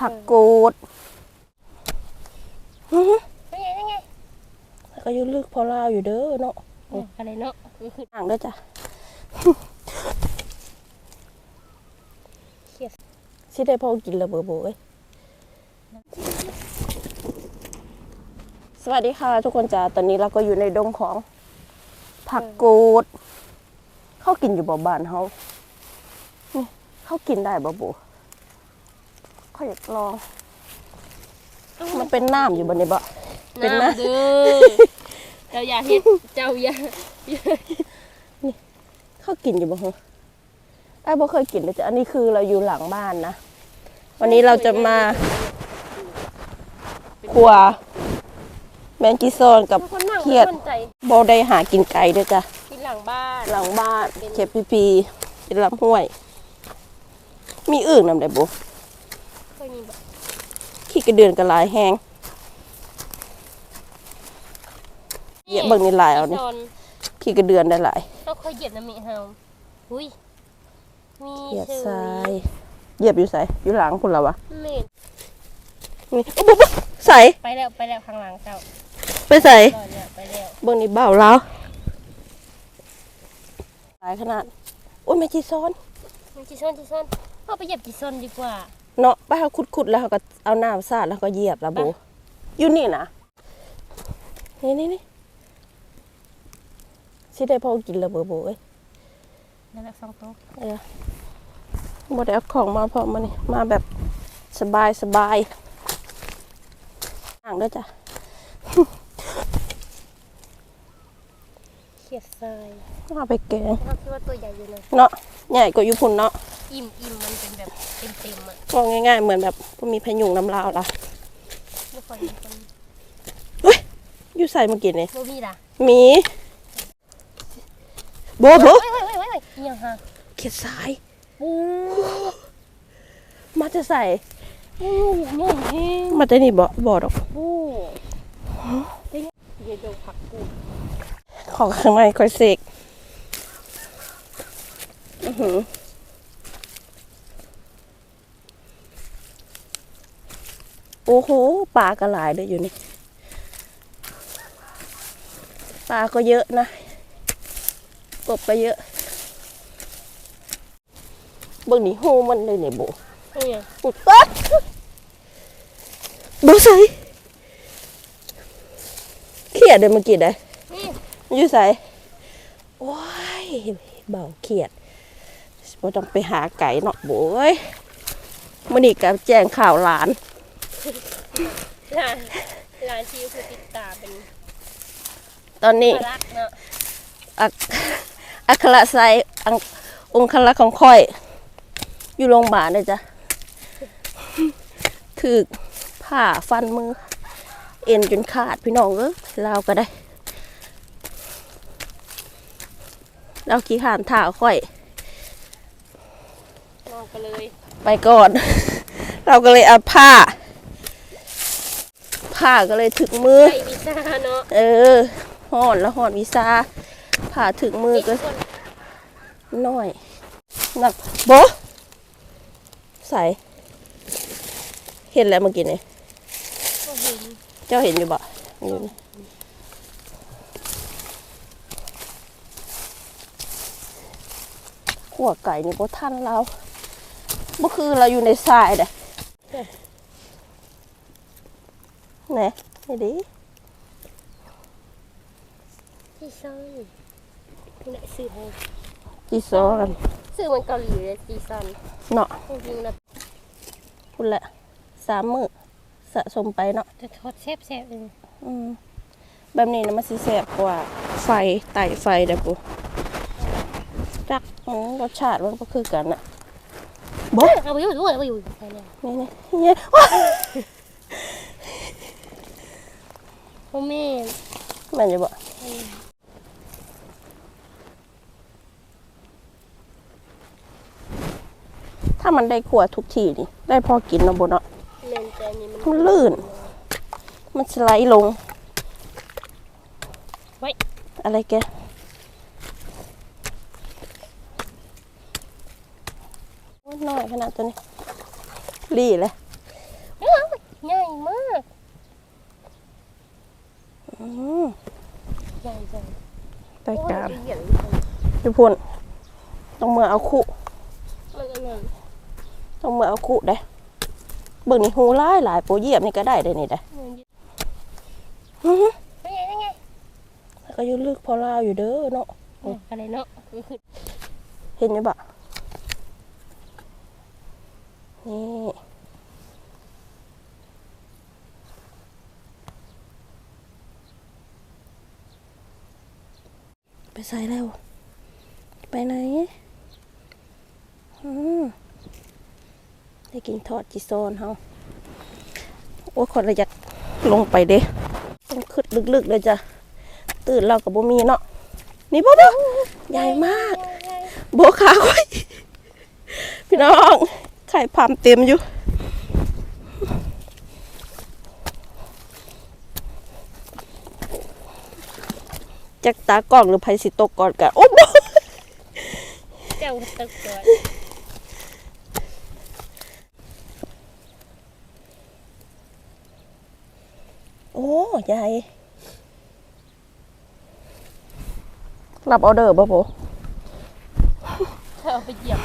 ผักกูดอื้อหือนี่ไงนี่ไงก็อยุ่ลึกพอลาวอยู่เด้อเนาะเนี่ยอะไรเนาะคือคือห่างเด้อจ้ะเครียดสิได้พอกินและเบอร์โบเอ้ยสวัสดีค่ะ ทุกคนจ้าตอนนี้เราก็อยู่ในดงของ ผักกูด เขากินอยู่บ่บ้านเขานี่เขากินได้บ่โบ เขาอยากลอง มันเป็นน้ำอยู่บนนี้บ่เป็นนะำเด้อเจ้าอย่าเฮ็ดเจ้าอย่าเขากินอยู่บ่ฮะไอ้บ่เคยกินเลยจ้ะอันนี้คือเราอยู่หลังบ้านนะวันนี้เราจะมาครัวแมงจีซอนกับคนนั่งเครียดคนใจบ่ได้หากินไก่ด้วยจ้ะกินหลังบ้านหลังบ้านเข็บพีพีเป็นลำห้วย มีอื่นนำได้บ่ เคยมีแบบขี้กระเดือนกระลายแห้งเหยียบเบิ่งนี่ลายเอานี่ตอนขี้กระเดือนได้หลายเราเคยเหยียบน้ำมีเฮาอุ้ยมีเหยียบเชอซ้ารี่ยเหยียบอยู่ไสอยู่หลังพุ่นแล้ววะเม็ดนี่โอ้บ่บ่ใส่ไปแล้วไปแล้วข้างหลังเจ้าไปใส่ก่อนเนี่ยไปแล้วเบิ่งนี่เบ้าแล้วหลายขนาดโอ้ยแม่จีซ้อนมันจีซ่อนจีซ่อนเอาไปเหยียบจีซ่อนดีกว่า เนาะไปเขาขุดๆแล้วเขาก็เอาน้ำสาดแล้วก็เหยียบแล้วโบไปอยู่นี่นะนี่นี่นี่สิได้พอกินแล้วเบอโบเอ้ยนั่นแหละสองตัวเออบ่ได้เอาของมาพร้อมมานี่มาแบบสบายสบายอ่างด้วยจ้ะเขียดทรายเอาไปแกงเขาคิดว่าตัวใหญ่อยู่เลยเนาะใหญ่กว่าอยู่พุ่นเนาะ อิ่มอิ่มมันเป็นแบบเต็มเต็มๆอะก็ง่ายๆ เหมือนแบบบ่มีพายุงน้ำลาวล่ะไม่ค่อยมีคนอยู่ใส่เมื่อกี้นี่โบมีล่ะมีโบโบเฮ้ยเฮ้ยเฮ้ยเฮ้ยเฮ้ยอิหยังฮะเขียดสายปูมาจะใส่ปูใหญ่แห้งมาจะนี่บ่บ่ดอกปูได้ไงเดี๋ยวเดี๋ยวผักปูของข้างในค่อยเสกอื้อหือ อ้โหปลากระหลายเลยอยู่นี่ปลาก็เยอะนะกบก็เยอะเบิ่งนี่หูมันเลยเนี่ยโบเนี่ยอุ๊ยอ๊ะโบใส่เขียดเดินมากี่ได้นี่อยู่ใส่โอ้ยเบาเขียดบ่ต้องไปหาไก่เนาะโบยมื่อนี้กับแจ้งข่าวหลาน ร้านร้านที่คือติดตามเป็นตอนนี้พลักเนาะอักอัครไซอังองคลักษ์ของค่อย อยู่โรงพยาบาลเลยจ้ะถือผ่าฟันมือ เอ็นจนขาดพี่น้องเอ้ยลาวก็ได้ เราขี้ขานถ่าค่อยลองไปเลย ไปก่อน เราก็เลยเอาผ้า ผ้าก็เลยถึงมือวิซ่าเนาะเออหอนแล้วหอนวีซาผ่าถึงมือก็คนน้อยหนักโบะใส่เห็นแล้วเมื่อกี้นี่เห็นเจ้าเห็นอยู่บ่อยู่นี่ขัวไก่นี่บ่ทันเราบ่คือเราอยู่ในทรายเด้ ไหนนี่ดิที่ซ่อนนี่ซื้อให้จีซอนซื้อมันเกาหลีเลยซีซันเนาะจริงๆนะพุ่นแหละสามมื้อสะสมไปเนาะจะทอดแซ่บๆเลยอืมแบบนี้นะมันสิแสบกว่าไฟไต่ไฟเด้อปูจักอืมรสชาติมันก็คือกันอะบ่เอาไปอยู่ด้วยเอาไปอยู่ไปเลยนี่นี่นี่ว้า พ่อแม่แม่นจะบ่ถ้ามันได้ขวดทุกทีนี่ ได้พอกินเนาะบ่เนาะแม่นแต่อันนี่มันมันลื่น มันสไลด์ลง ไว้ อะไรแกโอ้ยน้อยขนาดตัวนี้รีเลย ใหญ่มาก อืม ใหญ่จังรายการโอ้ยเหยียบทุกคนต้องมือเอาคู่มันอันนั้นต้องมือเอาคู่ได้เบิ่งนี่หูหลายหลายโปรเหยียบนี่ก็ได้ได้นี่ได้มันเหยียบอื้อหือเป็นไงเป็นไงแล้วก็อยุ่ลึกพอลาวอยู่เด้อเนาะอะไรเนาะคือคือเห็นอยู่บะนี่ ใส่แล้ว ไปไหนอืมได้กินทอดจีโซนเฮาโอ้ยคนละอยากลงไปเด้ต้องขึ้นลึกๆเลยจ้ะ ตื่นเรากับบ่มีเนาะ นี่บ่เด้อใหญ่มากโบขาไว้พี่น้อง ไข่พามเต็มอยู่ จากตากล้องหรือไผสิตกก่อนกันโอ้โหเจ้าตึกตัวโอ้ใหญ่รับออเดอร์ป่ะโบถ้าเอาไปเหยียบ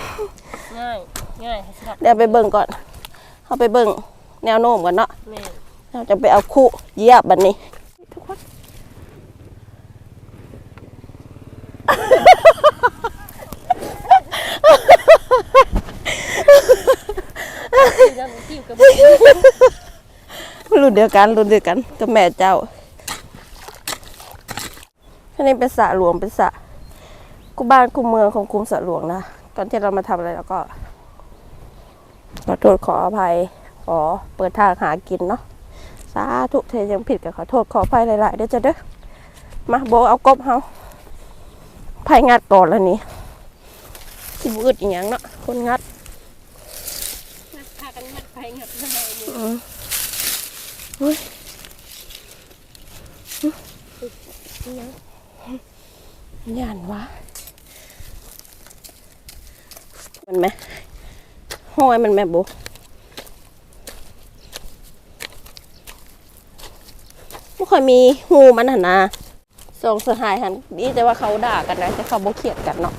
ง่ายง่ายสำหรับเดี๋ยวไปเบิ่งก่อนเอาไปเบิ่งแนวโน้มกันเนาะแม่เราจะไปเอาคู่เหยียบบันนี้ทุกคน คือจะจิ้วกับรุ่นเดียวกันรุ่นเดียวกันกับแม่เจ้าอันนี้เป็นสระหลวงเป็นสระกูบ้านคุมเมืองของคุมสระหลวงนะตอนที่เรามาทำอะไรแล้วก็ขอโทษขออภัยขอเปิดทางหากินเนาะสาธุเทยังผิดกับขอโทษขออภัยหลายๆเดี๋ยวจะเด้อมาโบเอากบเฮาไผ่งัดก่อนแล้วนี่ที่บืดอีกอย่างเนาะคนงัด พากันงัดไปงัดมา เนี่ยอืมอุ้ยย่านวะมันไหมห้อยมันแม่บุไม่ค่อยมีหูมันหันนะส่งสหายหันดีแต่ว่าเขาด่ากันนะแต่เขาบ่เขียดกันเนาะ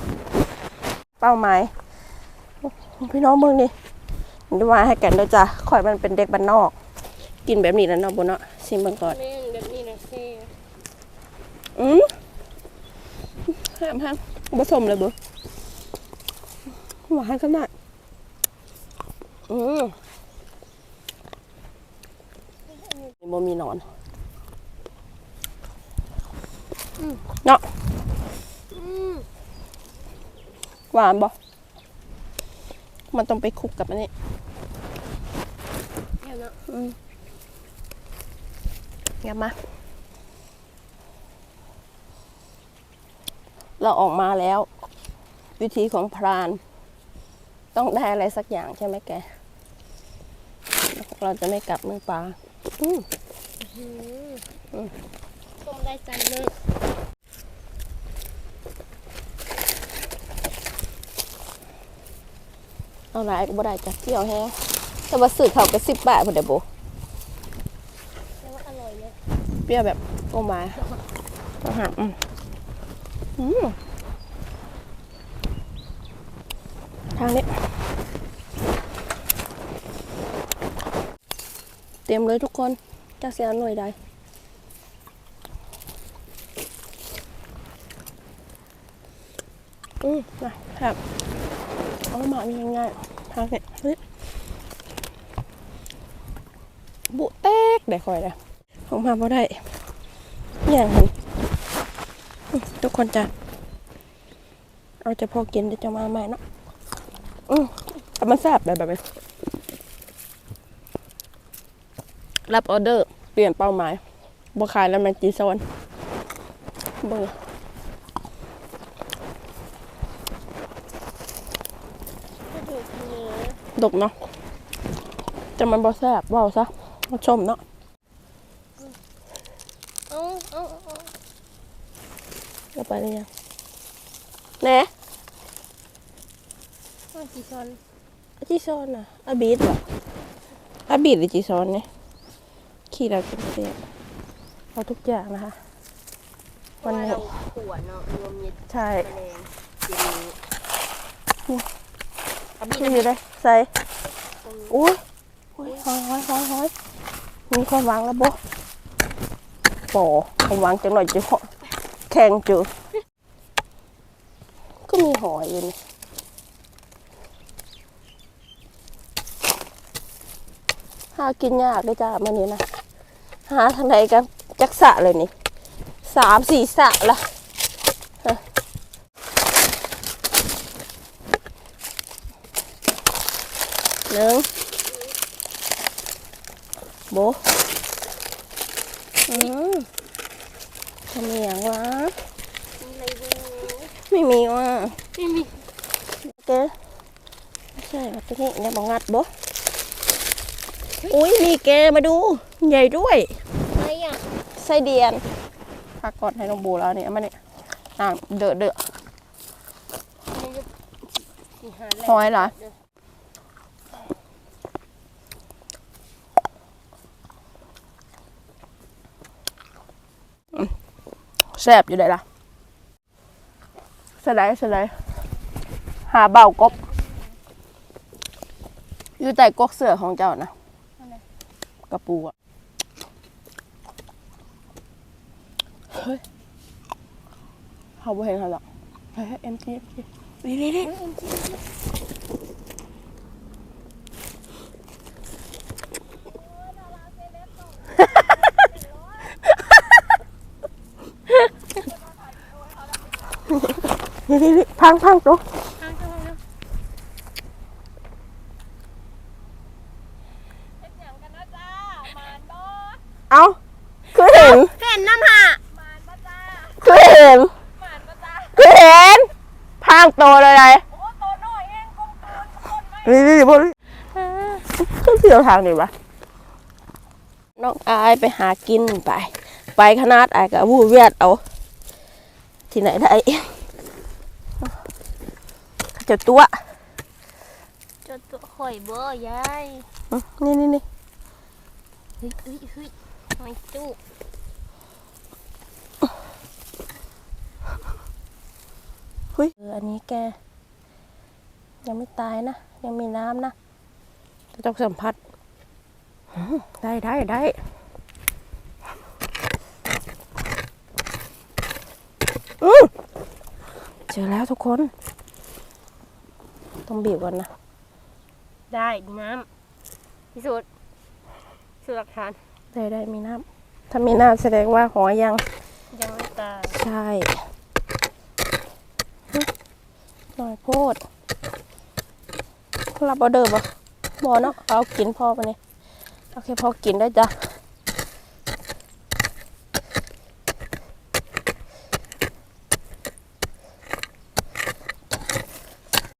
เป้าหมายพี่น้องเมืองนี่ มาให้กันด้วยจ้ะข่อยมันเป็นเด็กบ้านนอก กินแบบนี้แล้วเนาะบุเนาะชิมเบิ่งก่อนแม่งแบบนี้นะเซ่อืมห้ามห้ามผสมเลยบุหวานขนาดอืมโมมีหนอนเนาะอืมหวานบ่มันต้องไปคลุกกับอันนี้ เดี๋ยวเนาะอืมยับมา เราออกมาแล้ว วิธีของพราน ต้องได้อะไรสักอย่างใช่ไหมแก เราจะไม่กลับมือเปลาอืมอืมต้มได้ใจเนาะเอาหลายก็บ่ได้จ้ะเที่ยวแฮง แต่ว่าซื้อเขาก็สิบบาทพอดีโบแต่ว่าอร่อยเนี่ยเปรี้ยวแบบโอมาอาหารอืมอืมทางนี้ เตรียมเลยทุกคนจะเสียหน่วยใดอืมนะครับเอามาง่ายๆทางนี้เฮ้ยบุเต๊ก ได้คอยเลยของมาบ่ได้อย่างเห็นอืมทุกคนจะเอาจะพอกินเดี๋ยวจะมาใหม่เนาะอืมแต่มันแซ่บแบบแบบนี้รับออเดอร์ เปลี่ยนเป้าหมายบ่ขายแล้วแมงจีซอนเบิ่งก็ดูเนื้อดกเนาะแต่มันบ่แซ่บเว้าซะมาชมเนาะ เอาเอาเอาเอา เอา ไปเลยยังแหน่เอาจีซอนจีซอนน่ะอาบีดเหรออาบีดหรือจีซอนเนี่ยขี้เรากินเสียเอาทุกอย่างนะคะเพวันราะว่านี้เราขวดเนาะรวมมิตรใช่แมลงเดี๋ยวนี้เอาบีนี่เลยใส่อุ้ยอุ้ยหอยหอยหอยหอยมีความหวังแล้วบ่โอ้ความหวังจังหน่อยจะเหาะ แข็งจูก็มีหอยอยู่นี่หากินยากด้วยจ้ามันนี้นะหาทางไหนกันจักสะเลยนี่สามสี่สะละหนึ่งโบอืมำอย่างวะมีอะไรบูไม่มีว่ะไม่มีแกไม่ใช่เอาตัวนี้เนี่ยบอกงัดโบอุ้ยมีแกมาดู ใหญ่ด้วยอะไรอะไส้เดียนพักก่อนให้น้องบูแล้วเนี่ยเอามาเนี่ยอ่าเดอะเดอะมันจะสีหาแหลหอยเหรอ แซ่บอยู่ได้ล่ะสไลด์สไลด์หาเบากบ อยู่แต่กกเสือของเจ้านะกระปูอะเฮ้ยเขาบ่เห็นเขาหรอกเฮ้ยเอ็มจีนี่นี่นี่นี่ นี่นี่พังพังตัวทางเข้าห้องน้ำเอาคือเห็นเห็นน้ำหะคือเห็นคือเห็นพางโตเลยไงนี่นี่พวกนี้ขึ้นเสียวทางนี่วะน้องอายไปหากินไป ไปขนาดอายกับวูเวียดเอา ที่ไหนได้ เขาเจะตัวจะตัวข่อยเบอร์ยายอื้อนี่นี่นี่เฮ้ยเฮ้ยเฮ้ยหอยจุกเฮ้ยเอออันนี้แก ยังไม่ตายนะ ยังมีน้ำนะจะต้องสัมผัสอื้อได้ได้ได้อื้อเจอแล้วทุกคน ต้องบีบก่อนนะ ได้น้ำพิสูจน์พิสูจน์หลักฐานได้ได้มีน้ำถ้ามีน้ำแสดงว่าหอยยัง ยังไม่ตายใช่อื้อหน่อยโพดรับออเดอร์ป่ะบอเนาะเอากินพอไปะเนี่ยโอเคพอกินได้จ้ะ